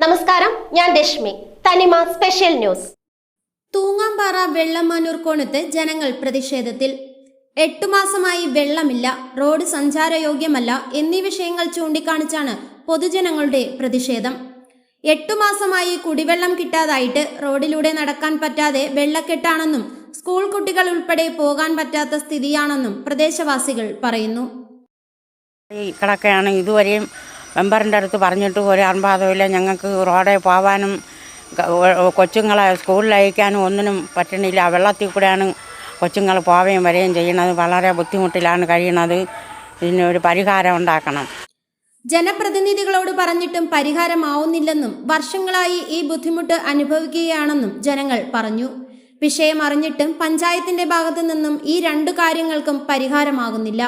നമസ്കാരം ഞാൻ Rashmi. Thanima special news. Thoongampara Vellamanoor കോണത്ത് ജനങ്ങൾ പ്രതിഷേധത്തിൽ. എട്ടു മാസമായി വെള്ളമില്ല റോഡ് സഞ്ചാരയോഗ്യമല്ല എന്നീ വിഷയങ്ങൾ ചൂണ്ടിക്കാണിച്ചാണ് പൊതുജനങ്ങളുടെ പ്രതിഷേധം. എട്ടു മാസമായി കുടിവെള്ളം കിട്ടാതായിട്ട് റോഡിലൂടെ നടക്കാൻ പറ്റാതെ വെള്ളക്കെട്ടാണെന്നും സ്കൂൾ കുട്ടികൾ ഉൾപ്പെടെ പോകാൻ പറ്റാത്ത സ്ഥിതിയാണെന്നും പ്രദേശവാസികൾ പറയുന്നു. ഈ കിടക്കുകയാണ് ഇതുവരെയും മെമ്പറിന്റെ അടുത്ത് പറഞ്ഞിട്ട് ഒരു അർബാധമില്ല ഞങ്ങൾക്ക് റോഡേ പോകാനും ക- കൊച്ചുങ്ങളെ സ്കൂളിൽ അയക്കാനും ഒന്നിനും പറ്റണില്ല. വെള്ളത്തിൽ കൂടെയാണ് കൊച്ചുങ്ങൾ പോവുകയും വരികയും ചെയ്യുന്നത്. വളരെ ബുദ്ധിമുട്ടിലാണ് കഴിയുന്നത്. ഇതിന് ഒരു പരിഹാരം ഉണ്ടാക്കണം. ജനപ്രതിനിധികളോട് പറഞ്ഞിട്ടും പരിഹാരമാവുന്നില്ലെന്നും വർഷങ്ങളായി ഈ ബുദ്ധിമുട്ട് അനുഭവിക്കുകയാണെന്നും ജനങ്ങൾ പറഞ്ഞു. വിഷയം അറിഞ്ഞിട്ടും പഞ്ചായത്തിന്റെ ഭാഗത്തു നിന്നും ഈ രണ്ടു കാര്യങ്ങൾക്കും പരിഹാരമാകുന്നില്ല.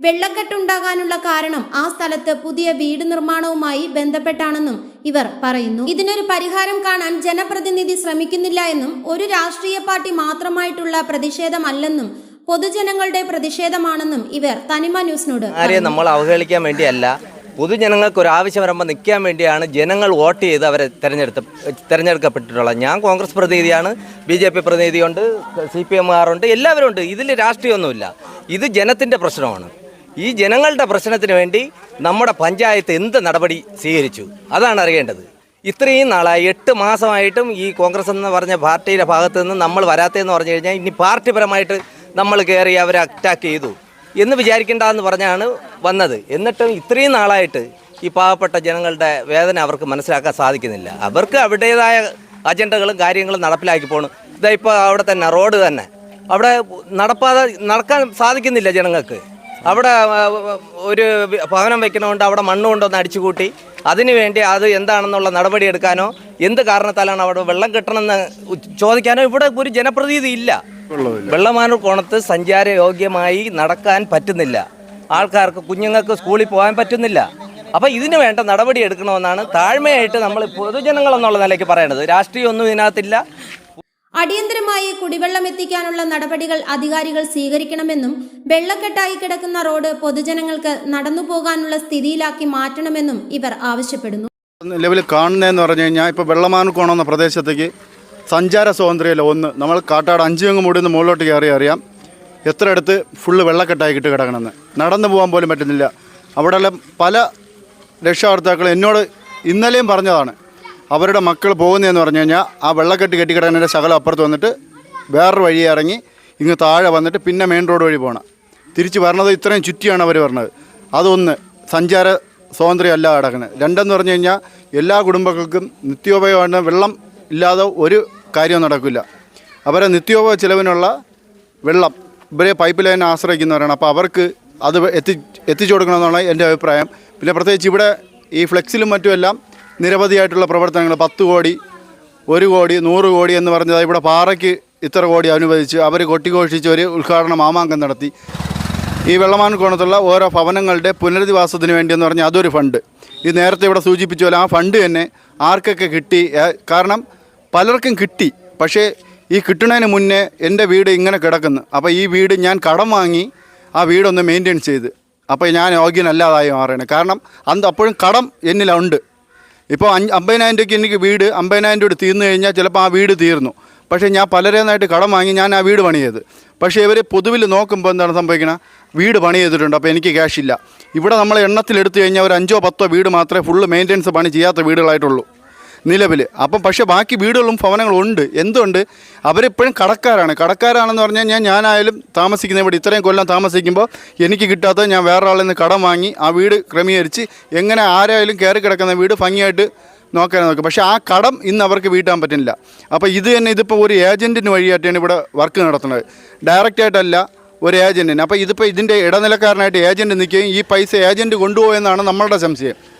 വെള്ളക്കെട്ടുണ്ടാകാനുള്ള കാരണം ആ സ്ഥലത്ത് പുതിയ വീട് നിർമ്മാണവുമായി ബന്ധപ്പെട്ടാണെന്നും ഇവർ പറയുന്നു. ഇതിനൊരു പരിഹാരം കാണാൻ ജനപ്രതിനിധി ശ്രമിക്കുന്നില്ല എന്നും ഒരു രാഷ്ട്രീയ പാർട്ടി മാത്രമായിട്ടുള്ള പ്രതിഷേധമല്ലെന്നും പൊതുജനങ്ങളുടെ പ്രതിഷേധമാണെന്നും ഇവർ തനിമ ന്യൂസിനോട് നമ്മൾ അവഹേളിക്കാൻ വേണ്ടിയല്ല. പൊതുജനങ്ങൾക്ക് ഒരു ആവശ്യം വരുമ്പോൾ നിൽക്കാൻ വേണ്ടിയാണ് ജനങ്ങൾ വോട്ട് ചെയ്ത് അവരെ തിരഞ്ഞെടുത്ത് തിരഞ്ഞെടുക്കപ്പെട്ടിട്ടുള്ളത്. ഞാൻ കോൺഗ്രസ് പ്രതിനിധിയാണ് ബി ജെ പി പ്രതിനിധിയുണ്ട് സി പി എമ്മുകാരുണ്ട് എല്ലാവരും ഉണ്ട് ഇതിൽ രാഷ്ട്രീയമൊന്നുമില്ല. ഇത് ജനത്തിന്റെ പ്രശ്നമാണ്. ഈ ജനങ്ങളുടെ പ്രശ്നത്തിന് വേണ്ടി നമ്മുടെ പഞ്ചായത്ത് എന്ത് നടപടി സ്വീകരിച്ചു? അതാണ് അറിയേണ്ടത്. ഇത്രയും നാളായി എട്ട് മാസമായിട്ടും ഈ കോൺഗ്രസ് എന്ന് പറഞ്ഞ പാർട്ടിയുടെ ഭാഗത്ത് നിന്ന് നമ്മൾ വരാത്തതെന്ന് പറഞ്ഞു കഴിഞ്ഞാൽ ഇനി പാർട്ടിപരമായിട്ട് നമ്മൾ കയറി അവരെ അറ്റാക്ക് ചെയ്തു. എന്ന് വിചാരിക്കേണ്ടെന്ന് പറഞ്ഞാണ് വന്നത്. എന്നിട്ടും ഇത്രയും നാളായിട്ട് ഈ പാവപ്പെട്ട ജനങ്ങളുടെ വേദന അവർക്ക് മനസ്സിലാക്കാൻ സാധിക്കുന്നില്ല. അവർക്ക് അവരുടേതായ അജണ്ടകളും കാര്യങ്ങളും നടപ്പിലാക്കി പോകണം ഇതാ ഇപ്പോൾ അവിടെ തന്നെ റോഡ് തന്നെ. അവിടെ നടപ്പാതെ നടക്കാൻ സാധിക്കുന്നില്ല ജനങ്ങൾക്ക്. അവിടെ ഒരു ഭവനം വെക്കണമുണ്ട് അവിടെ മണ്ണ് കൊണ്ടൊന്ന് അടിച്ചുകൂട്ടി. അതിനു വേണ്ടി അത് എന്താണെന്നുള്ള നടപടി എടുക്കാനോ എന്ത് കാരണത്താലാണ് അവിടെ വെള്ളം കിട്ടണമെന്ന് ചോദിക്കാനോ ഇവിടെ ഒരു ജനപ്രതീതി ഇല്ല. വെള്ളമാനൂർ കോണത്ത് സഞ്ചാര യോഗ്യമായി നടക്കാൻ പറ്റുന്നില്ല. ആൾക്കാർക്ക് കുഞ്ഞുങ്ങൾക്ക് സ്കൂളിൽ പോകാൻ പറ്റുന്നില്ല. അപ്പം ഇതിന് വേണ്ട നടപടി എടുക്കണമെന്നാണ് താഴ്മയായിട്ട് നമ്മൾ പൊതുജനങ്ങൾ എന്നുള്ള നിലയ്ക്ക് പറയേണ്ടത് രാഷ്ട്രീയമൊന്നും ഇതിനകത്തില്ല. അടിയന്തരമായി കുടിവെള്ളം എത്തിക്കാനുള്ള നടപടികൾ അധികാരികൾ സ്വീകരിക്കണമെന്നും വെള്ളക്കെട്ടായി കിടക്കുന്ന റോഡ് പൊതുജനങ്ങൾക്ക് നടന്നു പോകാനുള്ള സ്ഥിതിയിലാക്കി മാറ്റണമെന്നും ഇവർ ആവശ്യപ്പെടുന്നു. നിലവിൽ കാണുന്നതെന്ന് പറഞ്ഞു കഴിഞ്ഞാൽ ഇപ്പോൾ വെള്ളമാനൂർക്കോണം എന്ന പ്രദേശത്തേക്ക് സഞ്ചാര സ്വാതന്ത്ര്യമല്ല ഒന്ന് നമ്മൾ കാട്ടാട് അഞ്ചുങ്ങ് മൂടി നിന്ന് മുകളിലോട്ട് കയറി അറിയാം. എത്ര അടുത്ത് ഫുള്ള് വെള്ളക്കെട്ടായിക്കിട്ട് കിടക്കണമെന്ന് നടന്നു പോകാൻ പോലും പറ്റുന്നില്ല. അവിടെയുള്ള പല രക്ഷാകർത്താക്കളും എന്നോട് ഇന്നലെയും പറഞ്ഞതാണ്. അവരുടെ മക്കൾ പോകുന്നതെന്ന് പറഞ്ഞു കഴിഞ്ഞാൽ ആ വെള്ളക്കെട്ട് കെട്ടിക്കിടക്കുന്നതിന്റെ ശകലം അപ്പുറത്ത് വന്നിട്ട് വേറൊരു വഴി ഇറങ്ങി ഇങ്ങ് താഴെ വന്നിട്ട് പിന്നെ മെയിൻ റോഡ് വഴി പോകണം തിരിച്ച് വരണത് ഇത്രയും ചുറ്റിയാണ് അവർ പറഞ്ഞത്. അതൊന്ന് സഞ്ചാര സ്വാതന്ത്ര്യം അല്ല കിടക്കുന്നത് രണ്ടെന്ന് പറഞ്ഞു കഴിഞ്ഞാൽ എല്ലാ കുടുംബങ്ങൾക്കും നിത്യോപയോഗമാണ് വെള്ളം ഇല്ലാതെ ഒരു കാര്യവും നടക്കില്ല. അവരെ നിത്യോപ ചിലവിനുള്ള വെള്ളം ഇവരെ പൈപ്പ് ലൈനെ ആശ്രയിക്കുന്നവരാണ്. അപ്പോൾ അവർക്ക് അത് എത്തി എത്തിച്ചു കൊടുക്കണമെന്നാണ് എന്റെ അഭിപ്രായം. പിന്നെ പ്രത്യേകിച്ച് ഇവിടെ ഈ ഫ്ലെക്സിലും മറ്റുമെല്ലാം നിരവധിയായിട്ടുള്ള പ്രവർത്തനങ്ങൾ. പത്ത് കോടി ഒരു കോടി നൂറ് കോടി എന്ന് പറഞ്ഞത് ഇവിടെ പാറയ്ക്ക് ഇത്ര കോടി അനുവദിച്ച് അവർ കൊട്ടിഘോഷിച്ച് ഒരു ഉദ്ഘാടന മാമാങ്കം നടത്തി. ഈ വെള്ളമാൻകോണത്തുള്ള ഓരോ ഭവനങ്ങളുടെ പുനരധിവാസത്തിന് വേണ്ടിയെന്ന് പറഞ്ഞാൽ അതൊരു ഫണ്ട്. ഇത് നേരത്തെ ഇവിടെ സൂചിപ്പിച്ച പോലെ ആ ഫണ്ട് തന്നെ ആർക്കൊക്കെ കിട്ടി കാരണം പലർക്കും കിട്ടി. പക്ഷേ ഈ കിട്ടുന്നതിന് മുന്നേ എന്റെ വീട് ഇങ്ങനെ കിടക്കുന്നു. അപ്പോൾ ഈ വീട് ഞാൻ കടം വാങ്ങി ആ വീടൊന്ന് മെയിന്റെയിൻ ചെയ്ത്. അപ്പോൾ ഞാൻ യോഗ്യനല്ലാതായി മാറുകയാണ്. കാരണം അന്ന് അപ്പോഴും കടം എന്നിലുണ്ട് ഇപ്പോൾ അഞ്ച് അമ്പതിനായിരം രൂപയ്ക്ക് എനിക്ക് വീട് അമ്പതിനായിരം രൂപ തീർന്നു കഴിഞ്ഞാൽ ചിലപ്പോൾ ആ വീട് തീർന്നു. പക്ഷേ ഞാൻ പലരേന്നായിട്ട് കടം വാങ്ങി ഞാൻ ആ വീട് പണിയത് പക്ഷേ ഇവർ പൊതുവിൽ നോക്കുമ്പോൾ എന്താണ് സംഭവിക്കുന്നത് വീട് പണി ചെയ്തിട്ടുണ്ട്. അപ്പോൾ എനിക്ക് ക്യാഷ് ഇല്ല ഇവിടെ നമ്മൾ എണ്ണത്തിലെടുത്തു കഴിഞ്ഞാൽ ഒരു അഞ്ചോ പത്തോ വീട് മാത്രമേ ഫുള്ള് മെയിന്റെനൻസ് പണി ചെയ്യാത്ത വീടുകളായിട്ടുള്ളൂ. നിലവിൽ അപ്പം പക്ഷേ ബാക്കി വീടുകളും ഭവനങ്ങളും ഉണ്ട് എന്തുകൊണ്ട് അവരെപ്പോഴും കടക്കാരാണ്. കടക്കാരാണെന്ന് പറഞ്ഞു ഞാൻ ഞാനായാലും താമസിക്കുന്ന ഇവിടെ ഇത്രയും കൊല്ലം താമസിക്കുമ്പോൾ എനിക്ക് കിട്ടാത്ത ഞാൻ വേറൊരാളിൽ നിന്ന് കടം വാങ്ങി ആ വീട് ക്രമീകരിച്ച് എങ്ങനെ ആരായാലും കയറി കിടക്കുന്ന വീട് ഭംഗിയായിട്ട് നോക്കാൻ നോക്കും പക്ഷേ ആ കടം ഇന്ന് അവർക്ക് വീട്ടാൻ പറ്റുന്നില്ല. അപ്പോൾ ഇത് തന്നെ ഇതിപ്പോൾ ഒരു ഏജന്റിന് വഴിയായിട്ടാണ് ഇവിടെ വർക്ക് നടത്തുന്നത്. ഡയറക്റ്റായിട്ടല്ല ഒരു ഏജന്റിന്. അപ്പോൾ ഇതിപ്പോൾ ഇതിന്റെ ഇടനിലക്കാരനായിട്ട് ഏജന്റ് നിൽക്കുകയും ഈ പൈസ ഏജന്റ് കൊണ്ടുപോയെന്നാണ് നമ്മളുടെ സംശയം.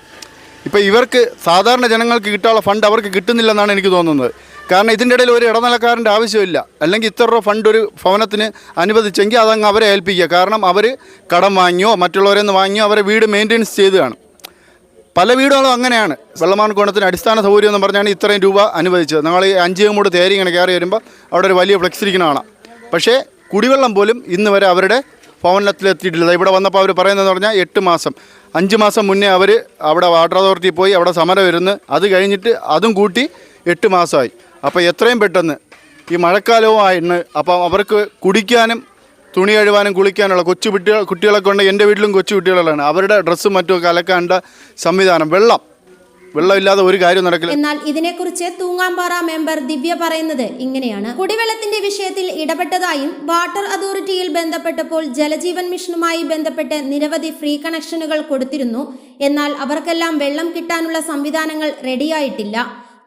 ഇപ്പോൾ ഇവർക്ക് സാധാരണ ജനങ്ങൾക്ക് കിട്ടാനുള്ള ഫണ്ട് അവർക്ക് കിട്ടുന്നില്ലെന്നാണ് എനിക്ക് തോന്നുന്നത്. കാരണം ഇതിന്റെ ഇടയിൽ ഒരു ഇടനിലക്കാരന്റെ ആവശ്യമില്ല. അല്ലെങ്കിൽ ഇത്ര രൂപ ഫണ്ട് ഒരു ഭവനത്തിന് അനുവദിച്ചെങ്കിൽ അതങ്ങ് അവരെ ഏൽപ്പിക്കുക. കാരണം അവർ കടം വാങ്ങിയോ മറ്റുള്ളവരെ നിന്ന് വാങ്ങിയോ അവരെ വീട് മെയിന്റെനൻസ് ചെയ്തതാണ്. പല വീടുകളും അങ്ങനെയാണ്. വെള്ളമാണ് കോണത്തിന് അടിസ്ഥാന സൗകര്യം എന്ന് പറഞ്ഞാണ് ഇത്രയും രൂപ അനുവദിച്ചത്. നമ്മൾ ഈ അഞ്ച് മൂട് തേരി ഇങ്ങനെ കയറി വരുമ്പോൾ അവിടെ ഒരു വലിയ ഫ്ലെക്സ് കാണാം. പക്ഷേ കുടിവെള്ളം പോലും ഇന്ന് വരെ അവരുടെ ഭവനത്തിലെത്തിയിട്ടില്ല. ഇവിടെ വന്നപ്പോൾ അവർ പറയുന്നതെന്ന് പറഞ്ഞാൽ എട്ട് മാസം. അഞ്ച് മാസം മുന്നേ അവർ അവിടെ വാട്ടർ അതോറിറ്റി പോയി അവിടെ സമരം ഇരുന്ന് അത് കഴിഞ്ഞിട്ട് അതും കൂട്ടി എട്ട് മാസമായി. അപ്പോൾ എത്രയും പെട്ടെന്ന് ഈ മഴക്കാലവും ആയിരുന്നു അപ്പം അവർക്ക് കുടിക്കാനും തുണി കഴുവാനും കുളിക്കാനുള്ള കൊച്ചു കുട്ടികൾ കുട്ടികളൊക്കെ ഉണ്ട്. എന്റെ വീട്ടിലും കൊച്ചു കുട്ടികളാണ്. അവരുടെ ഡ്രസ്സും മറ്റുമൊക്കെ അലക്കാനുള്ള സംവിധാനം. വെള്ളം. വെള്ളമില്ലാതെ ഒരു കാര്യം നടക്കില്ല. എന്നാൽ ഇതിനെക്കുറിച്ച് തൂങ്ങാമ്പാറ മെമ്പർ ദിവ്യ പറയുന്നത് ഇങ്ങനെയാണ്. കുടിവെള്ളത്തിന്റെ വിഷയത്തിൽ ഇടപെട്ടതായും വാട്ടർ അതോറിറ്റിയിൽ ബന്ധപ്പെട്ടപ്പോൾ ജലജീവൻ മിഷനുമായി ബന്ധപ്പെട്ട് നിരവധി ഫ്രീ കണക്ഷനുകൾ കൊടുത്തിരുന്നു. എന്നാൽ അവർക്കെല്ലാം വെള്ളം കിട്ടാനുള്ള സംവിധാനങ്ങൾ റെഡിയായിട്ടില്ല.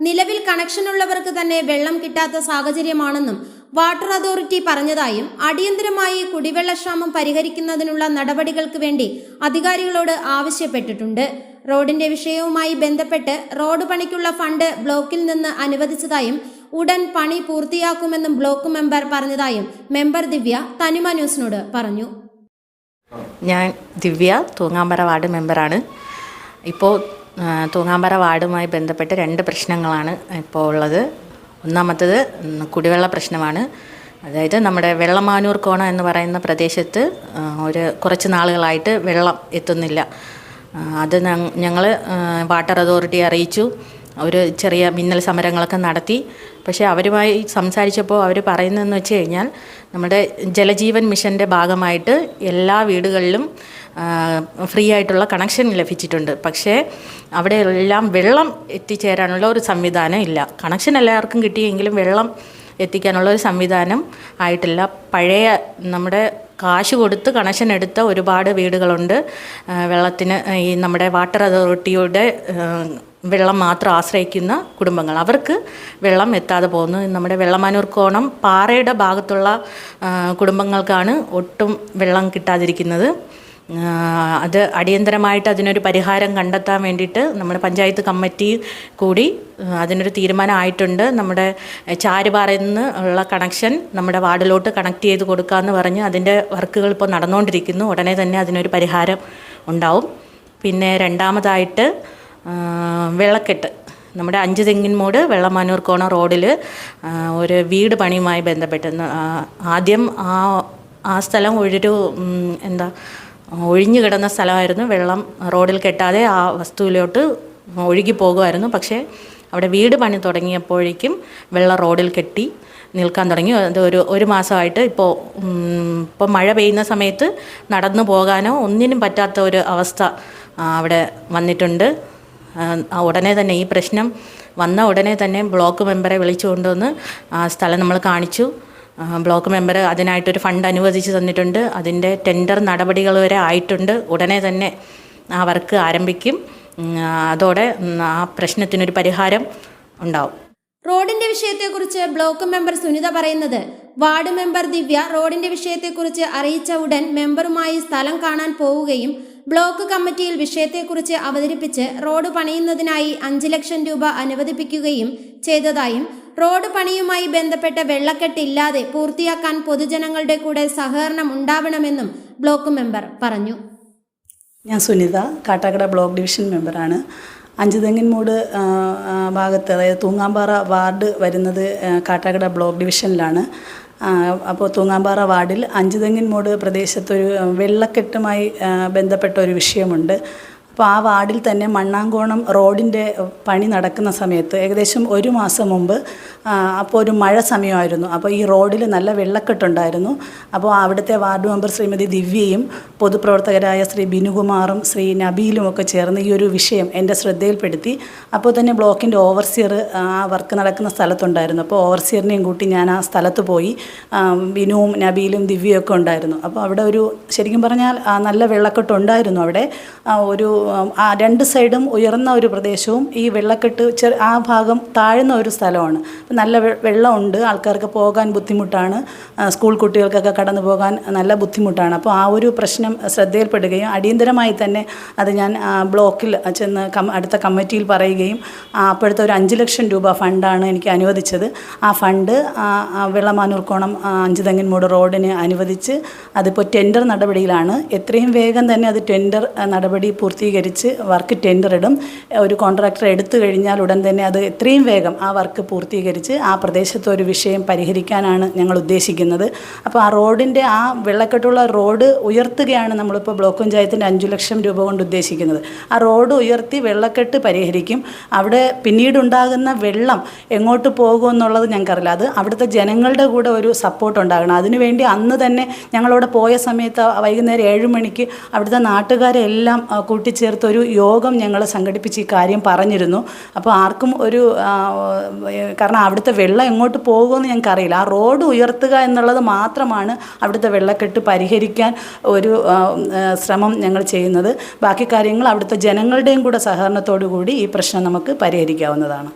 നിലവിൽ കണക്ഷനുള്ളവർക്ക് തന്നെ വെള്ളം കിട്ടാത്ത സാഹചര്യമാണെന്നും വാട്ടർ അതോറിറ്റി പറഞ്ഞതായും അടിയന്തരമായി കുടിവെള്ളക്ഷാമം പരിഹരിക്കുന്നതിനുള്ള നടപടികൾക്ക് വേണ്ടി അധികാരികളോട് ആവശ്യപ്പെട്ടിട്ടുണ്ട്. റോഡിന്റെ വിഷയവുമായി ബന്ധപ്പെട്ട് റോഡ് പണിക്കുള്ള ഫണ്ട് ബ്ലോക്കിൽ നിന്ന് അനുവദിച്ചതായും ഉടൻ പണി പൂർത്തിയാക്കുമെന്നും ബ്ലോക്ക് മെമ്പർ പറഞ്ഞതായും മെമ്പർ ദിവ്യ തനിമ ന്യൂസിനോട് പറഞ്ഞു. ഞാൻ ദിവ്യ തൂങ്ങാമ്പറ വാർഡ് മെമ്പറാണ്. ഇപ്പോൾ തൂങ്ങാമ്പറ വാർഡുമായി ബന്ധപ്പെട്ട് രണ്ട് പ്രശ്നങ്ങളാണ് ഇപ്പോൾ ഉള്ളത്. ഒന്നാമത്തത് കുടിവെള്ള പ്രശ്നമാണ്. അതായത് നമ്മുടെ വെള്ളമാനൂർ കോണ എന്ന് പറയുന്ന പ്രദേശത്ത് ഒരു കുറച്ച് നാളുകളായിട്ട് വെള്ളം എത്തുന്നില്ല. അത് ഞങ്ങൾ വാട്ടർ അതോറിറ്റിയെ അറിയിച്ചു. അവർ ചെറിയ മിന്നൽ സമരങ്ങളൊക്കെ നടത്തി. പക്ഷേ അവരുമായി സംസാരിച്ചപ്പോൾ അവർ പറയുന്നതെന്ന് വെച്ച് കഴിഞ്ഞാൽ നമ്മുടെ ജലജീവൻ മിഷന്റെ ഭാഗമായിട്ട് എല്ലാ വീടുകളിലും ഫ്രീ ആയിട്ടുള്ള കണക്ഷൻ ലഭിച്ചിട്ടുണ്ട്. പക്ഷേ അവിടെ എല്ലാം വെള്ളം എത്തിച്ചേരാനുള്ള ഒരു സംവിധാനം ഇല്ല. കണക്ഷൻ എല്ലാവർക്കും കിട്ടിയെങ്കിലും വെള്ളം എത്തിക്കാനുള്ള ഒരു സംവിധാനം ആയിട്ടില്ല. പഴയ നമ്മുടെ കാശ് കൊടുത്ത് കണക്ഷൻ എടുത്ത ഒരുപാട് വീടുകളുണ്ട്. വെള്ളത്തിന് ഈ നമ്മുടെ വാട്ടർ അതോറിറ്റിയുടെ വെള്ളം മാത്രം ആശ്രയിക്കുന്ന കുടുംബങ്ങൾ. അവർക്ക് വെള്ളം എത്താതെ പോകുന്നു. നമ്മുടെ വെള്ളമാനൂർ കോണം പാറയുടെ ഭാഗത്തുള്ള കുടുംബങ്ങൾക്കാണ് ഒട്ടും വെള്ളം കിട്ടാതിരിക്കുന്നത്. അത് അടിയന്തരമായിട്ട് അതിനൊരു പരിഹാരം കണ്ടെത്താൻ വേണ്ടിയിട്ട് നമ്മുടെ പഞ്ചായത്ത് കമ്മിറ്റി കൂടി അതിനൊരു തീരുമാനമായിട്ടുണ്ട്. നമ്മുടെ ചാരുപാറയിൽ നിന്ന് ഉള്ള കണക്ഷൻ നമ്മുടെ വാർഡിലോട്ട് കണക്ട് ചെയ്ത് കൊടുക്കാമെന്ന് പറഞ്ഞ് അതിന്റെ വർക്കുകൾ ഇപ്പോൾ നടന്നുകൊണ്ടിരിക്കുന്നു. ഉടനെ തന്നെ അതിനൊരു പരിഹാരം ഉണ്ടാവും. പിന്നെ രണ്ടാമതായിട്ട് വെള്ളക്കെട്ട്. നമ്മുടെ അഞ്ച് തെങ്ങിൻ മൂട് വെള്ളമാനൂർ കോണ റോഡിൽ ഒരു വീട് പണിയുമായി ബന്ധപ്പെട്ട് ആദ്യം ആ ആ സ്ഥലം ഒരു എന്താ ഒഴിഞ്ഞു കിടന്ന സ്ഥലമായിരുന്നു. വെള്ളം റോഡിൽ കെട്ടാതെ ആ വസ്തുവിലോട്ട് ഒഴുകി പോകുമായിരുന്നു. പക്ഷേ അവിടെ വീട് പണി തുടങ്ങിയപ്പോഴേക്കും വെള്ളം റോഡിൽ കെട്ടി നിൽക്കാൻ തുടങ്ങി. അത് ഒരു ഒരു മാസമായിട്ട് ഇപ്പോൾ ഇപ്പോൾ മഴ പെയ്യുന്ന സമയത്ത് നടന്നു പോകാനോ ഒന്നിനും പറ്റാത്ത ഒരു അവസ്ഥ അവിടെ വന്നിട്ടുണ്ട്. ഉടനെ തന്നെ ഈ പ്രശ്നം വന്ന ഉടനെ തന്നെ ബ്ലോക്ക് മെമ്പറെ വിളിച്ചു കൊണ്ടുവന്ന് ആ സ്ഥലം നമ്മൾ കാണിച്ചു. ബ്ലോക്ക് മെമ്പർ അതിനായിട്ടൊരു ഫണ്ട് അനുവദിച്ച് തന്നിട്ടുണ്ട്. അതിന്റെ ടെൻഡർ നടപടികൾ വരെ ആയിട്ടുണ്ട്. ഉടനെ തന്നെ ആ വർക്ക് ആരംഭിക്കും. അതോടെ ആ പ്രശ്നത്തിനൊരു പരിഹാരം ഉണ്ടാവും. റോഡിന്റെ വിഷയത്തെക്കുറിച്ച് ബ്ലോക്ക് മെമ്പർ സുനിത പറയുന്നത് വാർഡ് മെമ്പർ ദിവ്യ റോഡിന്റെ വിഷയത്തെക്കുറിച്ച് അറിയിച്ച ഉടൻ മെമ്പറുമായി സ്ഥലം കാണാൻ പോവുകയും ബ്ലോക്ക് കമ്മിറ്റിയിൽ വിഷയത്തെക്കുറിച്ച് അവതരിപ്പിച്ച് റോഡ് പണിയുന്നതിനായി അഞ്ച് ലക്ഷം രൂപ അനുവദിപ്പിക്കുകയും ചെയ്തതായും റോഡ് പണിയുമായി ബന്ധപ്പെട്ട വെള്ളക്കെട്ടില്ലാതെ പൂർത്തിയാക്കാൻ പൊതുജനങ്ങളുടെ കൂടെ സഹകരണം ഉണ്ടാവണമെന്നും ബ്ലോക്ക് മെമ്പർ പറഞ്ഞു. ഞാൻ സുനിത കാട്ടാക്കട ബ്ലോക്ക് ഡിവിഷൻ മെമ്പറാണ്. അഞ്ചുതെങ്ങിൻമൂട് ഭാഗത്ത് അതായത് തൂങ്ങാമ്പാറ വാർഡ് വരുന്നത് കാട്ടാക്കട ബ്ലോക്ക് ഡിവിഷനിലാണ്. അപ്പോൾ തൂങ്ങാമ്പാറ വാർഡിൽ അഞ്ചുതെങ്ങിൻമൂട് പ്രദേശത്തൊരു വെള്ളക്കെട്ടുമായി ബന്ധപ്പെട്ട ഒരു വിഷയമുണ്ട്. അപ്പോൾ ആ വാർഡിൽ തന്നെ മണ്ണാങ്കോണം റോഡിന്റെ പണി നടക്കുന്ന സമയത്ത് ഏകദേശം ഒരു മാസം മുമ്പ് അപ്പോൾ ഒരു മഴ സമയമായിരുന്നു. അപ്പോൾ ഈ റോഡിൽ നല്ല വെള്ളക്കെട്ടുണ്ടായിരുന്നു. അപ്പോൾ അവിടുത്തെ വാർഡ് മെമ്പർ ശ്രീമതി ദിവ്യയും പൊതുപ്രവർത്തകരായ ശ്രീ ബിനുകുമാറും ശ്രീ നബീലും ഒക്കെ ചേർന്ന് ഈ ഒരു വിഷയം എന്റെ ശ്രദ്ധയിൽപ്പെടുത്തി. അപ്പോൾ തന്നെ ബ്ലോക്കിന്റെ ഓവർസിയർ ആ വർക്ക് നടക്കുന്ന സ്ഥലത്തുണ്ടായിരുന്നു. അപ്പോൾ ഓവർസിയറിനെയും കൂട്ടി ഞാൻ ആ സ്ഥലത്ത് പോയി ബിനുവും നബീലും ദിവ്യയും ഒക്കെ ഉണ്ടായിരുന്നു. അപ്പോൾ അവിടെ ഒരു ശരിക്കും പറഞ്ഞാൽ നല്ല വെള്ളക്കെട്ടുണ്ടായിരുന്നു അവിടെ. ഒരു രണ്ട് സൈഡും ഉയർന്ന ഒരു പ്രദേശവും ഈ വെള്ളക്കെട്ട് ചെറു ആ ഭാഗം താഴ്ന്ന ഒരു സ്ഥലമാണ്. അപ്പം നല്ല വെള്ളമുണ്ട്. ആൾക്കാർക്ക് പോകാൻ ബുദ്ധിമുട്ടാണ്. സ്കൂൾ കുട്ടികൾക്കൊക്കെ കടന്നു പോകാൻ നല്ല ബുദ്ധിമുട്ടാണ്. അപ്പോൾ ആ ഒരു പ്രശ്നം ശ്രദ്ധയിൽപ്പെടുകയും അടിയന്തരമായി തന്നെ അത് ഞാൻ ബ്ലോക്കിൽ ചെന്ന് അടുത്ത കമ്മിറ്റിയിൽ പറയുകയും ആ, അപ്പോഴത്തെ ഒരു അഞ്ച് ലക്ഷം രൂപ ഫണ്ടാണ് എനിക്ക് അനുവദിച്ചത്. ആ ഫണ്ട് ആ, ആ, വെള്ളമാനൂർക്കോണം ആ, അഞ്ചുതെങ്ങിൻമൂട് റോഡിന് അനുവദിച്ച് അതിപ്പോൾ ടെൻഡർ നടപടിയിലാണ്. എത്രയും വേഗം തന്നെ അത് ടെൻഡർ നടപടി പൂർത്തീകരിക്കും പൂർത്തീകരിച്ച് വർക്ക് ടെൻഡർ ഇടും ഒരു കോൺട്രാക്ടർ എടുത്തു കഴിഞ്ഞാൽ ഉടൻ തന്നെ അത് എത്രയും വേഗം ആ വർക്ക് പൂർത്തീകരിച്ച് ആ പ്രദേശത്തെ ഒരു വിഷയം പരിഹരിക്കാനാണ് ഞങ്ങൾ ഉദ്ദേശിക്കുന്നത്. അപ്പോൾ ആ റോഡിന്റെ ആ വെള്ളക്കെട്ടുള്ള റോഡ് ഉയർത്തുകയാണ് നമ്മളിപ്പോൾ ബ്ലോക്ക് പഞ്ചായത്തിന്റെ അഞ്ചു ലക്ഷം രൂപ കൊണ്ട് ഉദ്ദേശിക്കുന്നത്. ആ റോഡ് ഉയർത്തി വെള്ളക്കെട്ട് പരിഹരിക്കും. അവിടെ പിന്നീടുണ്ടാകുന്ന വെള്ളം എങ്ങോട്ട് പോകുമെന്നുള്ളത് ഞങ്ങൾക്കറിയില്ല. അത് അവിടുത്തെ ജനങ്ങളുടെ കൂടെ ഒരു സപ്പോർട്ട് ഉണ്ടാകണം. അതിനുവേണ്ടി അന്ന് തന്നെ ഞങ്ങളവിടെ പോയ സമയത്ത് വൈകുന്നേരം ഏഴ് മണിക്ക് അവിടുത്തെ നാട്ടുകാരെ എല്ലാം കൂട്ടിച്ചേർത്ത് ഒരു യോഗം ഞങ്ങൾ സംഘടിപ്പിച്ച് ഈ കാര്യം പറഞ്ഞിരുന്നു. അപ്പോൾ ആർക്കും ഒരു കാരണം അവിടുത്തെ വെള്ളം എങ്ങോട്ട് പോകുമെന്ന് ഞങ്ങൾക്കറിയില്ല. ആ റോഡ് ഉയർത്തുക എന്നുള്ളത് മാത്രമാണ് അവിടുത്തെ വെള്ളക്കെട്ട് പരിഹരിക്കാൻ ഒരു ശ്രമം ഞങ്ങൾ ചെയ്യുന്നത്. ബാക്കി കാര്യങ്ങൾ അവിടുത്തെ ജനങ്ങളുടെയും കൂടെ സഹകരണത്തോടു കൂടി ഈ പ്രശ്നം നമുക്ക് പരിഹരിക്കാവുന്നതാണ്.